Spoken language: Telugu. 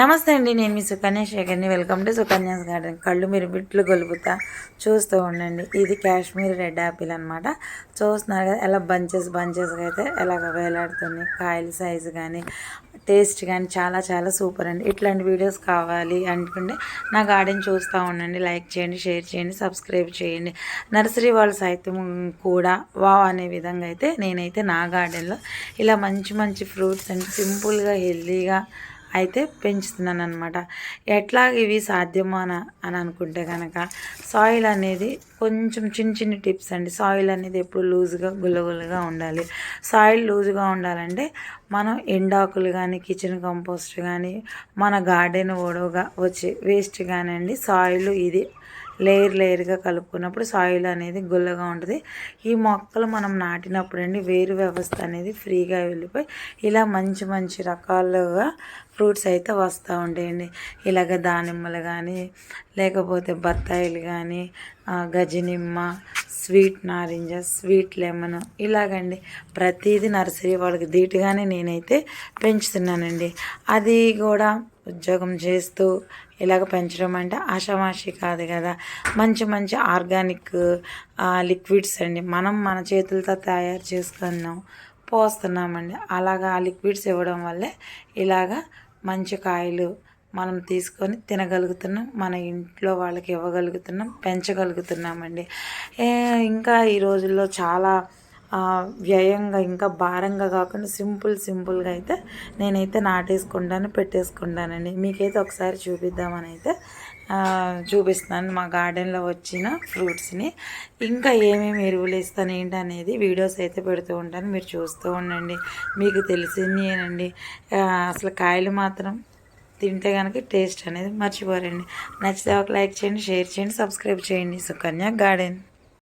నమస్తే అండి నేను మీ సుకన్య శేఖర్ని. వెల్కమ్ టు సుకన్యాస్ గార్డెన్ కళ్ళు మీరు బిట్లు గొలుపుతా చూస్తూ ఉండండి. ఇది కాశ్మీర్ రెడ్ యాపిల్ అనమాట చూస్తున్నారు కదా ఎలా బంచెస్ బంచెస్గా అయితే ఎలాగ వేలాడుతుంది కాయల సైజు కానీ టేస్ట్ కానీ చాలా చాలా సూపర్ అండి. ఇట్లాంటి వీడియోస్ కావాలి అనుకుంటే నా గార్డెన్ చూస్తూ ఉండండి. లైక్ చేయండి షేర్ చేయండి సబ్స్క్రైబ్ చేయండి. నర్సరీ వాళ్ళ సైతం కూడా వావ్ అనే విధంగా అయితే నేనైతే నా గార్డెన్లో ఇలా మంచి మంచి ఫ్రూట్స్ అండ్. సింపుల్గా హెల్తీగా అయితే పెంచుతున్నాను అనమాట ఎట్లా ఇవి సాధ్యమా అని అనుకుంటే కనుక సాయిల్ అనేది కొంచెం చిన్న చిన్న టిప్స్ అండి. సాయిల్ అనేది ఎప్పుడు లూజ్గా గుల్లగుల్లగా ఉండాలి. సాయిల్ లూజ్గా ఉండాలంటే మనం ఎండాకులు కానీ కిచెన్ కంపోస్ట్ కానీ మన గార్డెన్ ఓడవుగా వచ్చే వేస్ట్ కానివ్వండి సాయిల్ ఇది లేయర్ లేయర్గా కలుపుకున్నప్పుడు సాయిల్ అనేది గుల్లగా ఉంటుంది. ఈ మొక్కలు మనం నాటినప్పుడు అండి వేరు వ్యవస్థ అనేది ఫ్రీగా వెళ్ళిపోయి ఇలా మంచి మంచి రకాలుగా ఫ్రూట్స్ అయితే వస్తూ ఉంటాయండి. ఇలాగ దానిమ్మలు కానీ లేకపోతే బత్తాయిలు కానీ గజనిమ్మ స్వీట్ నారింజ స్వీట్ లెమన్ ఇలాగండి. ప్రతిదీ నర్సరీ వాళ్ళకి ధీటుగానే నేనైతే పెంచుతున్నానండి. అది కూడా ఉద్యోగం చేస్తూ ఇలాగ పెంచడం అంటే ఆషామాషి కాదు కదా. మంచి మంచి ఆర్గానిక్ లిక్విడ్స్ అండి. మనం మన చేతులతో తయారు చేసుకున్నాం. పోస్తున్నామండి. అలాగా ఆ లిక్విడ్స్ ఇవ్వడం వల్లే ఇలాగా మంచి కాయలు మనం తీసుకొని తినగలుగుతున్నాం. మన ఇంట్లో వాళ్ళకి ఇవ్వగలుగుతున్నాం పెంచగలుగుతున్నామండి. ఇంకా ఈ రోజుల్లో చాలా వ్యయంగా ఇంకా భారంగా కాకుండా సింపుల్ సింపుల్గా అయితే నేనైతే నాటేసుకుంటాను పెట్టేసుకుంటానండి. మీకైతే ఒకసారి చూపిద్దామని అయితే చూపిస్తున్నాను మా గార్డెన్లో వచ్చిన ఫ్రూట్స్ని. ఇంకా ఏమేమి ఎరువులు ఇస్తాను ఏంటి అనేది వీడియోస్ అయితే పెడుతూ ఉంటాను. మీరు చూస్తూ ఉండండి. మీకు తెలిసిందేనండి అసలు కాయలు మాత్రం తింటే కనుక టేస్ట్ అనేది మర్చిపోరండి. నచ్చితే ఒక లైక్ చేయండి షేర్ చేయండి సబ్స్క్రైబ్ చేయండి. సుకన్య గార్డెన్.